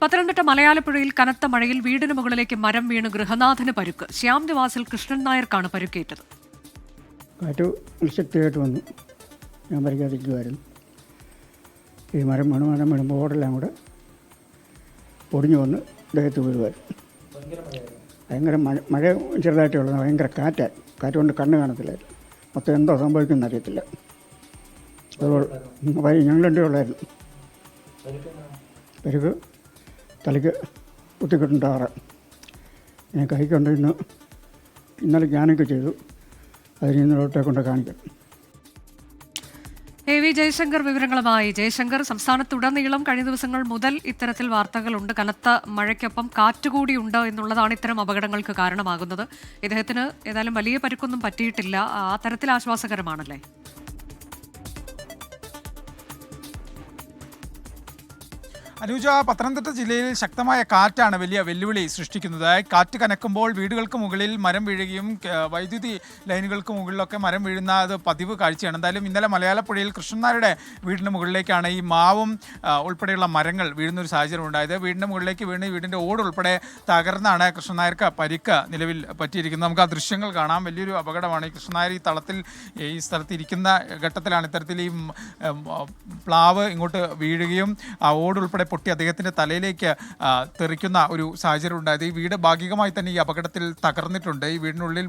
പത്തനംതിട്ട മലയാലപ്പുഴയിൽ കനത്ത മഴയിൽ വീടിന് മുകളിലേക്ക് മരം വീണ് ഗൃഹനാഥന് പരുക്ക്. ശ്യാം നിവാസിൽ കൃഷ്ണൻ നായർക്കാണ് പരുക്കേറ്റത്. കാറ്റ് ശക്തിയായിട്ട് വന്നു. ഞാൻ പരിക്കാതിരിക്കുമായിരുന്നു ഈ മരം വീണ് മരം വീണുമ്പോൾ ഓടെല്ലാം കൂടെ പൊടിഞ്ഞു വന്ന് ദേഹത്ത് വീഴുമായിരുന്നു. ഭയങ്കര മഴ മഴ ചെറുതായിട്ടേ ഉള്ളത് ഭയങ്കര കാറ്റായി കാറ്റ് കൊണ്ട് കണ്ണ് കാണത്തില്ലായിരുന്നു. മൊത്തം എന്തോ സംഭവിക്കുമെന്ന് അറിയത്തില്ല. അതുപോലെ ഞങ്ങൾ ഉള്ളായിരുന്നു പെരുക്ക് തലയ്ക്ക് കുത്തിക്കിട്ടുണ്ടാറ് ഞാൻ കൈക്കൊണ്ട് ഇന്ന് ഇന്നലെ ഞാനൊക്കെ ചെയ്തു. അതിന് ഇന്നലോട്ടെ കൊണ്ട് കാണിക്കാം. എ വി ജയശങ്കർ വിവരങ്ങളുമായി. ജയശങ്കർ സംസ്ഥാനത്തുടനീളം കഴിഞ്ഞ ദിവസങ്ങൾ മുതൽ ഇത്തരത്തിൽ വാർത്തകളുണ്ട്. കനത്ത മഴയ്ക്കൊപ്പം കാറ്റുകൂടിയുണ്ട് എന്നുള്ളതാണ് ഇത്തരം അപകടങ്ങൾക്ക് കാരണമാകുന്നത്. ഇദ്ദേഹത്തിന് ഏതായാലും വലിയ പരുക്കൊന്നും പറ്റിയിട്ടില്ല. ആ തരത്തിൽ ആശ്വാസകരമാണല്ലേ? അനുജ പത്തനംതിട്ട ജില്ലയിൽ ശക്തമായ കാറ്റാണ് വലിയ വെല്ലുവിളി സൃഷ്ടിക്കുന്നത്. കാറ്റ് കനക്കുമ്പോൾ വീടുകൾക്ക് മുകളിൽ മരം വീഴുകയും വൈദ്യുതി ലൈനുകൾക്ക് മുകളിലൊക്കെ മരം വീഴുന്ന അത് പതിവ് കാഴ്ചയാണ്. എന്തായാലും ഇന്നലെ മലയാളപ്പുഴയിൽ കൃഷ്ണനാരുടെ വീടിന് മുകളിലേക്കാണ് ഈ മാവും ഉൾപ്പെടെയുള്ള മരങ്ങൾ വീഴുന്ന ഒരു സാഹചര്യം ഉണ്ടായത്. വീടിന്റെ മുകളിലേക്ക് വീണ് വീടിന്റെ ഓട് ഉൾപ്പെടെ തകർന്നാണ് കൃഷ്ണനായർക്ക് പരിക്ക് നിലവിൽ പറ്റിയിരിക്കുന്നത്. നമുക്ക് ആ ദൃശ്യങ്ങൾ കാണാം. വലിയൊരു അപകടമാണ് ഈ കൃഷ്ണനായർ ഈ തളത്തിൽ ഈ സ്ഥലത്ത് ഇരിക്കുന്ന ഘട്ടത്തിലാണ് ഇത്തരത്തിൽ ഈ പ്ലാവ് ഇങ്ങോട്ട് വീഴുകയും ആ ഓട് ഉൾപ്പെടെ പൊട്ടി അദ്ദേഹത്തിന്റെ തലയിലേക്ക് തെറിക്കുന്ന ഒരു സാഹചര്യം ഉണ്ടായത്. ഈ വീട് ഭാഗികമായി തന്നെ ഈ അപകടത്തിൽ തകർന്നിട്ടുണ്ട്. ഈ വീടിനുള്ളിൽ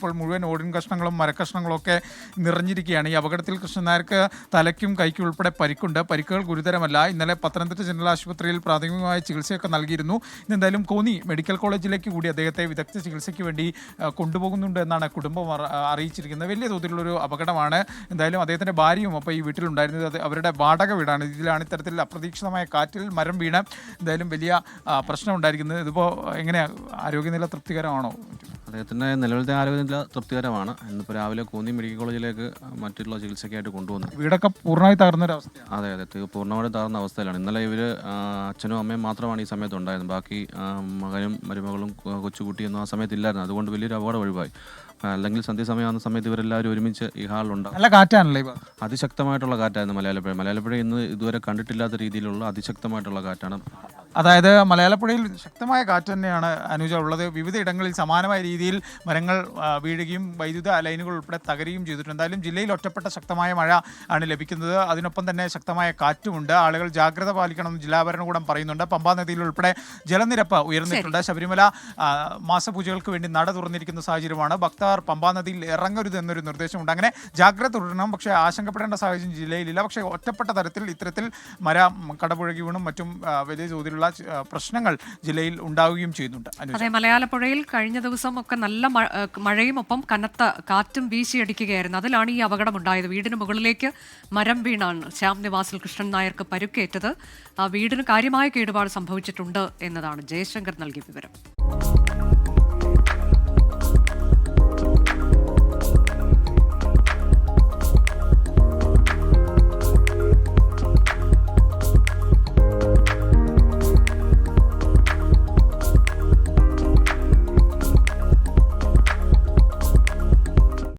ഇപ്പോൾ മുഴുവൻ ഓടിൻ കഷ്ണങ്ങളും മരക്കഷ്ണങ്ങളും ഒക്കെ നിറഞ്ഞിരിക്കുകയാണ്. ഈ അപകടത്തിൽ കൃഷ്ണനായർക്ക് തലയ്ക്കും കൈക്കും ഉൾപ്പെടെ പരിക്കുണ്ട്. പരിക്കുകൾ ഗുരുതരമല്ല. ഇന്നലെ പത്തനംതിട്ട ജനറൽ ആശുപത്രിയിൽ പ്രാഥമികമായ ചികിത്സയൊക്കെ നൽകിയിരുന്നു. എന്തായാലും കോന്നി മെഡിക്കൽ കോളേജിലേക്ക് കൂടി അദ്ദേഹത്തെ വിദഗ്ധ ചികിത്സയ്ക്ക് വേണ്ടി കൊണ്ടുപോകുന്നുണ്ട് എന്നാണ് കുടുംബം അറിയിച്ചിരിക്കുന്നത്. വലിയ തോതിലുള്ളൊരു അപകടമാണ്. എന്തായാലും അദ്ദേഹത്തിന്റെ ഭാര്യയും അപ്പോൾ ഈ വീട്ടിലുണ്ടായിരുന്നത് അത് അവരുടെ വാടക വീടാണ്. ഇതിലാണ് ഇത്തരത്തിൽ അപ്രതീക്ഷിതമായ കാറ്റിൽ മരം വീണ് എന്തായാലും വലിയ പ്രശ്നമുണ്ടായിരിക്കുന്നത് ഇതിപ്പോൾ എങ്ങനെയാണ് ആരോഗ്യനില തൃപ്തികരമാണോ? അദ്ദേഹത്തിന്റെ നിലവിലത്തെ ആരോഗ്യനില തൃപ്തികരമാണ്. ഇന്നിപ്പോൾ രാവിലെ കൂന്നി മെഡിക്കൽ കോളേജിലേക്ക് മറ്റുള്ള ചികിത്സയ്ക്കായിട്ട് കൊണ്ടുവന്നു. വീടൊക്കെ പൂർണമായി തകർന്നൊരവസ്ഥയാണ് അതെ അതെ തീ- പൂർണമായും തകർന്ന അവസ്ഥയിലാണ്. ഇന്നലെ ഇവർ അച്ഛനും അമ്മയും മാത്രമാണ് ഈ സമയത്ത് ഉണ്ടായിരുന്നത് ബാക്കി ആ, മകനും മരുമകളും കൊ- കൊച്ചുകുട്ടിയൊന്നും ആ സമയത്ത് ഇല്ലായിരുന്നു അതുകൊണ്ട് വലിയൊരു അപകടം ഒഴിവായി. ആ, അല്ലെങ്കിൽ സന്ധ്യസമയം ആകുന്ന സമയത്ത് ഇവരെല്ലാവരും ഒരുമിച്ച് ഈ ഹാളിലുണ്ടാകും നല്ല കാറ്റാണല്ലേ അതിശക്തമായിട്ടുള്ള കാറ്റായിരുന്നു മലയാളപ്പുഴ. മലയാളപ്പുഴ ഇന്ന് ഇതുവരെ കണ്ടിട്ടില്ലാത്ത രീതിയിലുള്ള അതിശക്തമായിട്ടുള്ള കാറ്റാണ്. അതായത് മലയാളപ്പുഴയിൽ ശക്തമായ കാറ്റ് തന്നെയാണ് അനുജ ഉള്ളത്. വിവിധ ഇടങ്ങളിൽ സമാനമായ രീതിയിൽ മരങ്ങൾ വീഴുകയും വൈദ്യുത ലൈനുകൾ ഉൾപ്പെടെ തകരുകയും ചെയ്തിട്ടുണ്ട്. എന്തായാലും ജില്ലയിൽ ഒറ്റപ്പെട്ട ശക്തമായ മഴ ആണ് ലഭിക്കുന്നത്. അതിനൊപ്പം തന്നെ ശക്തമായ കാറ്റുമുണ്ട് ആളുകൾ ജാഗ്രത പാലിക്കണമെന്ന് ജില്ലാ ഭരണകൂടം പറയുന്നുണ്ട്. പമ്പാ നദിയിൽ ഉൾപ്പെടെ ജലനിരപ്പ് ഉയർന്നിട്ടുണ്ട്. ശബരിമല മാസപൂജകൾക്ക് വേണ്ടി നട തുറന്നിരിക്കുന്ന സാഹചര്യമാണ്. ഭക്തർ പമ്പാ നദിയിൽ ഇറങ്ങരുത് എന്നൊരു നിർദ്ദേശമുണ്ട്. അങ്ങനെ ജാഗ്രത തുടരണം. പക്ഷേ ആശങ്കപ്പെടേണ്ട സാഹചര്യം ജില്ലയിലില്ല. പക്ഷേ ഒറ്റപ്പെട്ട തരത്തിൽ ഇത്തരത്തിൽ മര കടപുഴകി വീണും മറ്റും വലിയ തോതിലുള്ള ആ, പ്രശ്നങ്ങൾ ജില്ലയിൽ ഉണ്ടാവുകയും ചെയ്യുന്നുണ്ട്. അതെ മലയാളപ്പുഴയിൽ കഴിഞ്ഞ ദിവസം ഒക്കെ നല്ല മഴയും ഒപ്പം കനത്ത കാറ്റും വീശിയടിക്കുകയായിരുന്നു. അതിലാണ് ഈ അപകടം ഉണ്ടായത്. വീടിന് മുകളിലേക്ക് മരം വീണാണ് ശ്യാം നിവാസിൽ കൃഷ്ണൻ നായർക്ക് പരുക്കേറ്റത്. ആ വീടിന് കാര്യമായ കേടുപാട് സംഭവിച്ചിട്ടുണ്ട് എന്നതാണ് ജയശങ്കർ നൽകിയ വിവരം.